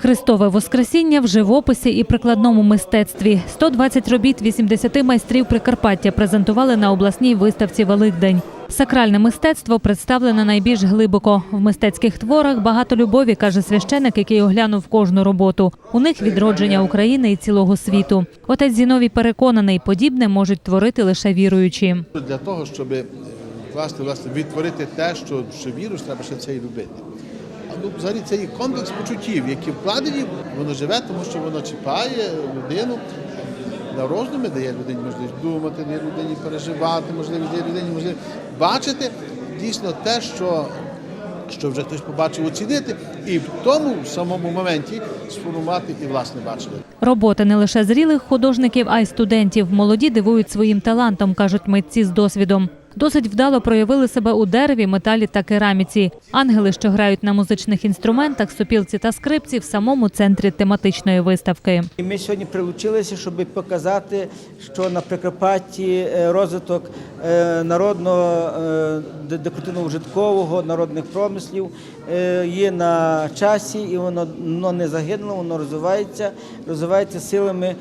Христове Воскресіння в живописі і прикладному мистецтві. 120 робіт 80 майстрів Прикарпаття презентували на обласній виставці Великдень. Сакральне мистецтво представлене найбільш глибоко. В мистецьких творах багато любові, каже священик, який оглянув кожну роботу. У них відродження України і цілого світу. Отець Зіновій переконаний, подібне можуть творити лише віруючі. Для того, щоб е, власне, власне відтворити те, що, вірус, треба ще це і робити. Ну, взагалі це є комплекс почуттів, які вкладені, воно живе, тому що воно чіпає людину. Нарожними дає людині можливість думати, дає людині переживати, можливість дає людині можливість бачити дійсно те, що, що вже хтось побачив, оцінити, і в тому самому моменті сформувати і власне бачення. Роботи не лише зрілих художників, а й студентів. Молоді дивують своїм талантом, кажуть митці з досвідом. Досить вдало проявили себе у дереві, металі та кераміці. Ангели, що грають на музичних інструментах, сопілці та скрипці в самому центрі тематичної виставки. Ми сьогодні прилучилися, щоб показати, що на Прикарпатті е, розвиток е, народного е, де- декоративно-ужиткового, народних промислів є на часі, і воно, воно не загинуло, воно розвивається, розвивається силами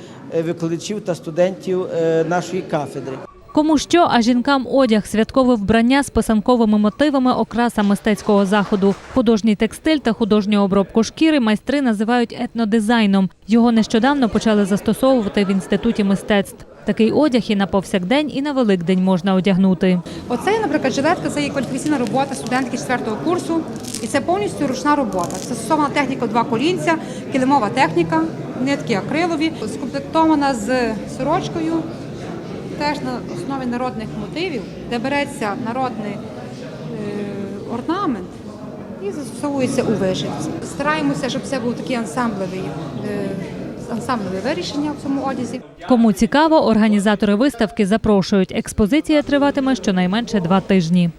викладачів та студентів нашої кафедри. Кому що, а жінкам одяг, святкове вбрання з писанковими мотивами, окраса мистецького заходу. Художній текстиль та художню обробку шкіри майстри називають етнодизайном. Його нещодавно почали застосовувати в інституті мистецтв. Такий одяг і на повсякдень, і на Великдень можна одягнути. Оце, наприклад, жилетка це є кваліфікаційна робота студентки 4 курсу, і це повністю ручна робота. Це стосована техніка два колінця, килимова техніка, нитки акрилові, скомплектована з сорочкою, теж на основі народних мотивів, де береться народний е, орнамент і застосовується у вишивці. Стараємося, щоб це був такий ансамблевий. е, Ансамблеве вирішення в цьому одязі. Кому цікаво, організатори виставки запрошують. Експозиція триватиме щонайменше два тижні.